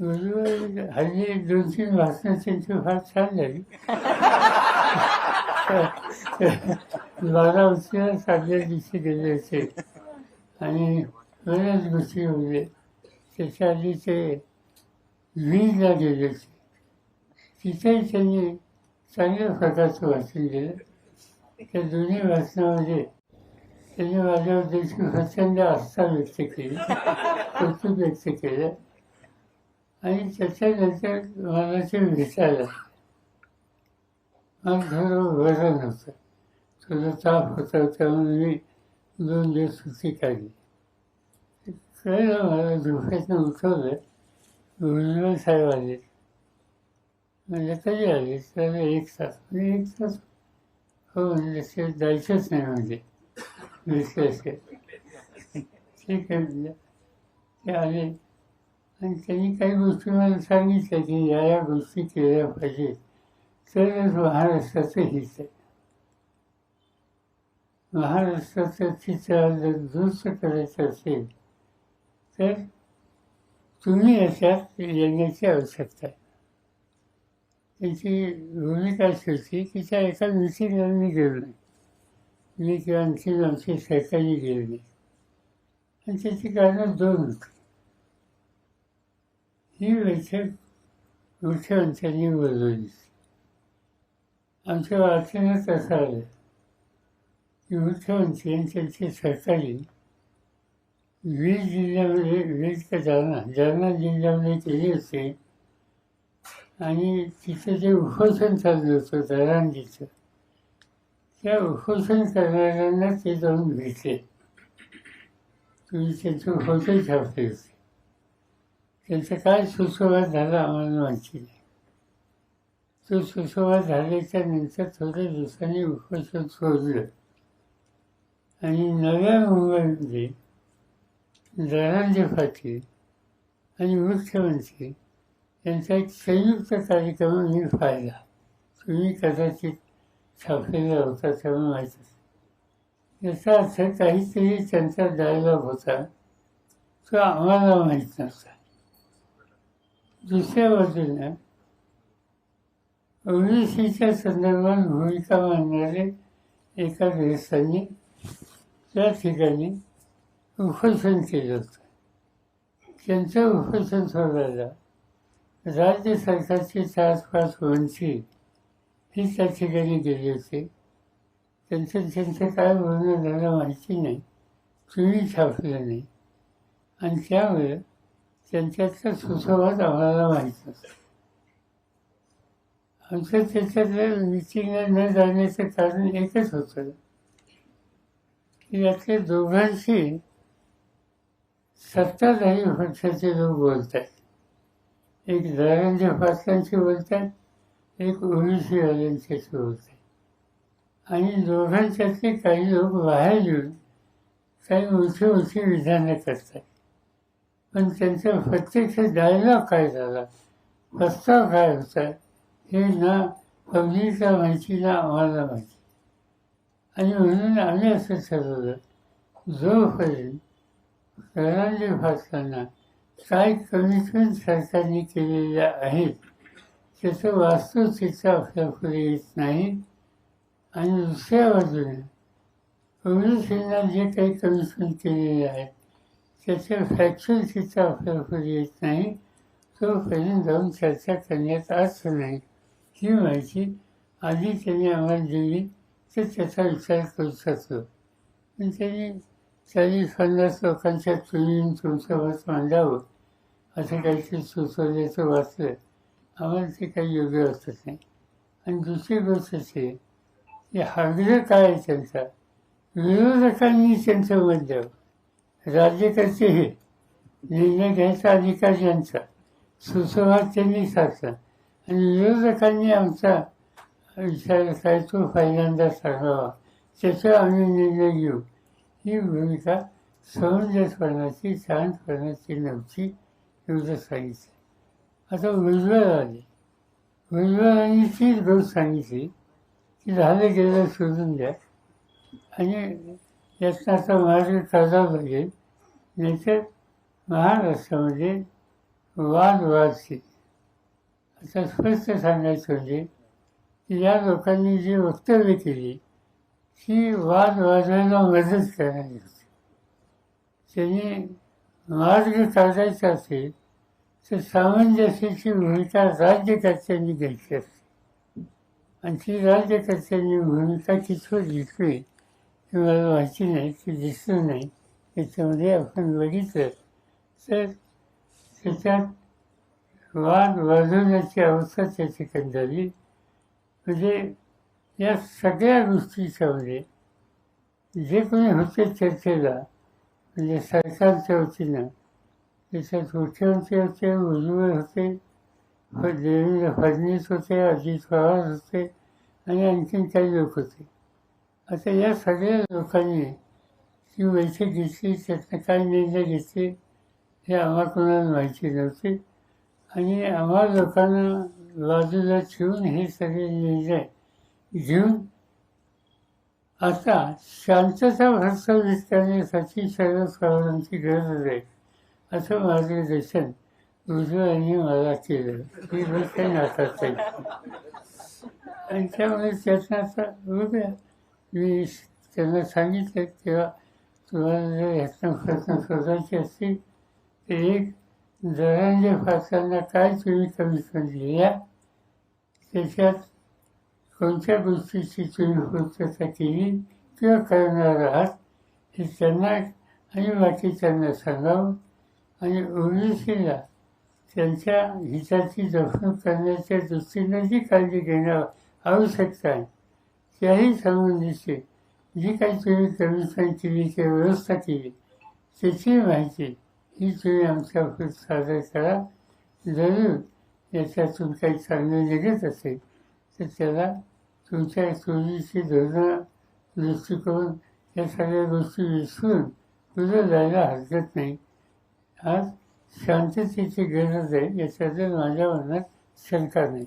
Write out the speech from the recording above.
हल्ली दोन तीन भाषणं त्यांची फार छान झाली बारा उशिरा साध्या दिवशी गेले होते. आणि बऱ्याच गोष्टी होते. त्याच्या आधी ते वीजला गेले होते. तिथेही त्यांनी चांगल्या प्रकारचं वाचन दिलं त्या दोन्ही भाषणामध्ये त्यांनी माझ्याबद्दलची प्रचंड आस्था व्यक्त केली. कौतुक व्यक्त केलं. आणि त्याच्यानंतर मला ते विचारलं मला थोडं बरं नव्हतं. थोडं ताप होता त्यामुळे मी दोन दिवस सुट्टी काढली. कळलं मला झोपेतनं उठवलं. भुजबळ साहेब आले. म्हणजे कधी आले तर एक तास. म्हणजे एक तास हो म्हणजे ते जायचंच नाही म्हणजे. विश्लेष ठीक आहे म्हणजे ते आले. आणि त्यांनी काही गोष्टी मला सांगितल्या की या या गोष्टी केल्या पाहिजेत तरच महाराष्ट्राचं हित आहे. महाराष्ट्राचं चित्र जर दुरुस्त करायचं असेल तर तुम्ही याच्यात येण्याची आवश्यकता आहे. त्याची भूमिका अशी होती की त्या एका मिटिंगला मी गेलो नाही. मी किंवा आणखी आमची सहकारी गेलो नाही. आणि त्याची कारणं दोन होती. ही बैठक मुख्यमंत्र्यांनी बोलवली आमच्या वाचनात असं आलं की मुख्यमंत्री आणि त्यांचे सरकारी वीज जिल्ह्यामध्ये वीज का जालना जालना जिल्ह्यामध्ये केली होते आणि तिथं जे उपोषण चाललं होतं दरांजीचं त्या उपोषण करणाऱ्यांना ते जाऊन भेटले तुम्ही त्यांचं फोटो छापले होते त्यांचा काय सुसंवाद झाला आम्हाला माहिती नाही. तो सुसंवाद झाल्याच्यानंतर थोड्या दिवसांनी उपोषण सोडलं. आणि नव्या मुंबईमध्ये धनंजय पाटील आणि मुख्यमंत्री यांचा एक संयुक्त कार्यक्रम मी पाहिला. तुम्ही कदाचित छापलेला होता तेव्हा माहीत याचा अर्थ काहीतरी त्यांचा डायलॉग होता तो आम्हाला माहीत नव्हता. दुसऱ्या बाजूला ओबीसीच्या संदर्भात भूमिका मांडणारे एका ग्रस्तांनी त्या ठिकाणी उपोषण केलं होतं. त्यांचं उपोषण सोडायला राज्य सरकारची चार पाच मंत्री ही त्या ठिकाणी गेली होती. त्यांचं त्यांचं काय बोलणं झालं माहिती नाही. तुम्ही छापलं नाही. आणि त्यामुळे त्यांच्यातला सुसंवाद आम्हाला माहीत असतो. आमचं त्याच्यातलं मिटिंगला न जाण्याचं कारण एकच होतं. की यातल्या दोघांशी सत्ताधारी पक्षाचे लोक बोलत आहेत एक धनंजय पाटलांशी बोलतात एक ओबीसीवाल्यांच्याशी बोलतात आणि दोघांच्यातले काही लोक बाहेर येऊन काही मोठी मोठी विधानं करतात पण त्यांचा प्रत्यक्ष डायलॉग काय झाला? प्रस्ताव काय होता? हे ना पब्लिकला माहिती ना आम्हाला माहिती. आणि म्हणून आम्ही असं ठरवलं जोपर्यंत धनंजय पाटलांना काय कमिटमेंट सरकारने केलेल्या आहेत त्याचं वास्तवचित्र आपल्यापुढे येत नाही. आणि दुसऱ्या बाजूने ओबीसींना जे काही कमिटमेंट केलेले आहेत त्याच्या फॅक्च्युअल चित्र आपल्यापुढे येत नाही. तोपर्यंत जाऊन चर्चा करण्यात अर्थ नाही. ही माहिती आधी त्यांनी आम्हाला दिली तर त्याचा विचार करू शकतो पण त्यांनी चाळीस पन्नास लोकांच्या तुम्ही तुमचं मत मांडावं असं काहीतरी सुचवल्याचं वाचलं. आम्हाला ते काही योग्य वाटत नाही. आणि दुसरी गोष्ट अशी की हागलं काय आहे त्यांचा? विरोधकांनी त्यांचं मत द्यावं राज्यकर्ते हे निर्णय घ्यायचा अधिकार यांचा सुसंवाद त्यांनी साधला. आणि विरोधकांनी आमचा विचार काय तो पहिल्यांदा सांगावा. त्याच्यावर आम्ही निर्णय घेऊ. ही भूमिका समंजसपणाची शांतपणाची नव्हती एवढं सांगितलं. आता उज्ज्वल आले उज्ज्वलांनी तीच गोष्ट सांगितली की झालं गेलं सोडून द्या. आणि यत्नाचा आता मार्ग पाहिजे नाहीतर महाराष्ट्रामध्ये म्हणजे वाद वादशी आता स्पष्ट सांगायचं म्हणजे की या लोकांनी जी वक्तव्य केली ती वाद वाजवायला मदत करणारी होती. त्यांनी मार्ग काढायचा असेल तर सामंजस्याची भूमिका राज्यकर्त्यांनी घ्यायची असते. आणि ती राज्यकर्त्यांनी भूमिका कितपत घेतली. हे मला नाही ते दिसलं नाही त्याच्यामध्ये आपण बघितलं तर त्याच्यात वाद वाजवण्याची अवस्था त्या ठिकाणी झाली म्हणजे या सगळ्या गोष्टीच्यामध्ये जे कोणी होते चर्चेला म्हणजे सरकारच्या वतीनं त्याच्यात मुख्यमंत्री होते भुजबळ होते देवेंद्र फडणवीस होते अजित पवार होते आणि आणखीन काही लोक होते आता या सगळ्या लोकांनी ती माहिती घेतली त्यातनं काय निर्णय घेतले हे आम्हा कोणाला माहिती नव्हते. आणि आम्हा लोकांना बाजूला ठेवून हे सगळे निर्णय घेऊन आता शांतता प्रस्थापित करण्यासाठी सर्व सर्वांची गरज आहे असं मार्गदर्शन भुजबळ यांनी मला केलं ही गोष्ट काही आणि त्यामुळे त्यातनं आता बघूया मी त्यांना सांगितलं तेव्हा तुम्हाला जर ह्यातनं प्रश्न शोधायचे असतील तर एक दरांजे फासांना काय तुम्ही कमी दिल्या त्याच्यात कोणत्या गोष्टीची तुम्ही पूर्तता केली किंवा करणार आहात हे त्यांना आणि बाकी त्यांना सांगावं आणि ओबीसीला त्यांच्या हिताची जपणूक करण्याच्या दृष्टीनं जी काळजी घेणं आवश्यकता आहे. त्याही संबंधीचे जी काही तुम्ही कर्मचारी केली किंवा व्यवस्था केली त्याची माहिती ही तुम्ही आमच्या सादर करा. जरूर याच्यातून काही चांगलं निघत असेल तर त्याला तुमच्या चोरीची धोरणं दृष्टिकोन या सगळ्या गोष्टी विसरून पुढे जायला हरकत नाही. आज शांततेची गरज आहे याच्याबद्दल माझ्या मनात शंका नाही.